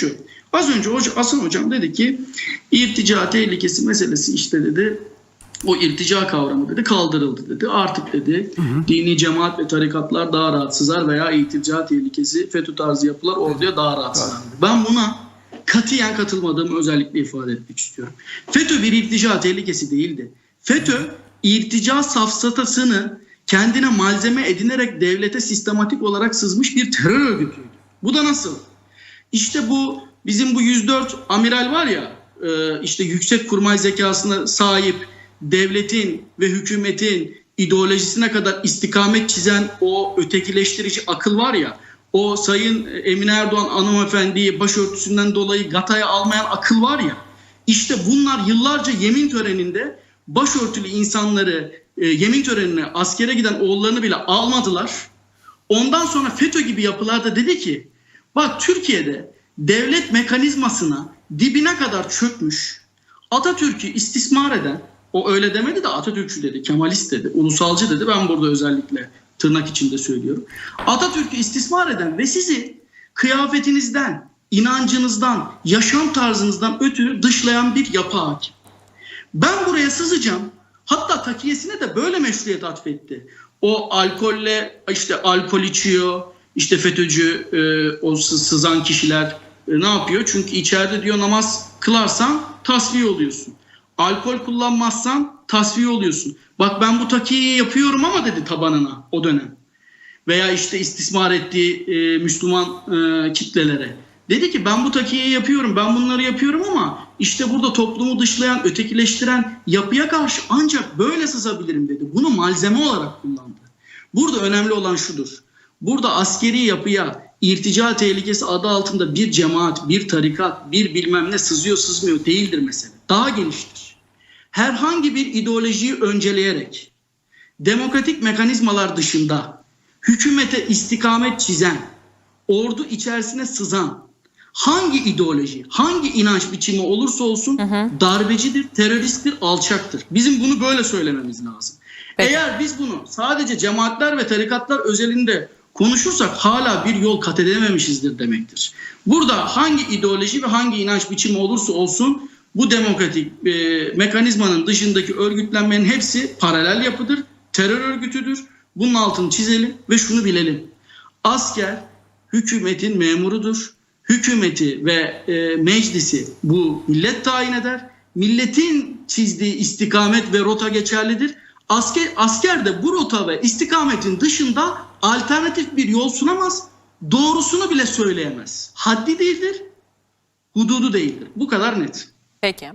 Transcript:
şu. Az önce hoca, Hasan hocam dedi ki irtica tehlikesi meselesi işte dedi o irtica kavramı dedi kaldırıldı dedi. Artık dedi dini cemaat ve tarikatlar daha rahat sızar veya irtica tehlikesi FETÖ tarzı yapılar orduya daha rahat sızar. Ben buna katiyen katılmadığımı özellikle ifade etmek istiyorum. FETÖ bir irtica tehlikesi değildi. FETÖ irtica safsatasını kendine malzeme edinerek devlete sistematik olarak sızmış bir terör örgütüydü. Bu da nasıl? İşte bu bizim bu 104 amiral var ya e, işte yüksek kurmay zekasına sahip devletin ve hükümetin ideolojisine kadar istikamet çizen o ötekileştirici akıl var ya o Sayın Emine Erdoğan hanımefendiyi başörtüsünden dolayı gataya almayan akıl var ya işte bunlar yıllarca yemin töreninde başörtülü insanları e, yemin törenine askere giden oğullarını bile almadılar. Ondan sonra FETÖ gibi yapılarda dedi ki bak Türkiye'de devlet mekanizmasına dibine kadar çökmüş Atatürk'ü istismar eden o öyle demedi de Atatürkçü dedi, Kemalist dedi, ulusalcı dedi. Ben burada özellikle tırnak içinde söylüyorum. Atatürk'ü istismar eden ve sizi kıyafetinizden, inancınızdan, yaşam tarzınızdan ötürü dışlayan bir yapı hakim. Ben buraya sızacağım. Hatta takiyesine de böyle meşruiyet atfetti. O alkolle işte alkol içiyor. İşte FETÖ'cü e, o sı- sızan kişiler e, ne yapıyor? Çünkü içeride diyor namaz kılarsan tasfiye oluyorsun. Alkol kullanmazsan tasfiye oluyorsun. Bak ben bu takiyeyi yapıyorum ama dedi tabanına o dönem veya işte istismar ettiği e, Müslüman kitlelere. Dedi ki ben bu takiyeyi yapıyorum, ben bunları yapıyorum ama işte burada toplumu dışlayan, ötekileştiren yapıya karşı ancak böyle sızabilirim dedi. Bunu malzeme olarak kullandı. Burada önemli olan şudur. Burada askeri yapıya irtica tehlikesi adı altında bir cemaat, bir tarikat, bir bilmem ne sızıyor sızmıyor değildir mesele. Daha geniştir. Herhangi bir ideolojiyi önceleyerek demokratik mekanizmalar dışında hükümete istikamet çizen, ordu içerisine sızan hangi ideoloji, hangi inanç biçimi olursa olsun darbecidir, teröristtir, alçaktır. Bizim bunu böyle söylememiz lazım. Peki. Eğer biz bunu sadece cemaatler ve tarikatlar özelinde konuşursak hala bir yol kat edememişizdir demektir. Burada hangi ideoloji ve hangi inanç biçimi olursa olsun bu demokratik e, mekanizmanın dışındaki örgütlenmenin hepsi paralel yapıdır, terör örgütüdür. Bunun altını çizelim ve şunu bilelim. Asker hükümetin memurudur. Hükümeti ve e, meclisi bu millet tayin eder. Milletin çizdiği istikamet ve rota geçerlidir. Asker, asker de bu rota ve istikametin dışında alternatif bir yol sunamaz. Doğrusunu bile söyleyemez. Haddi değildir, hududu değildir. Bu kadar net. Peki.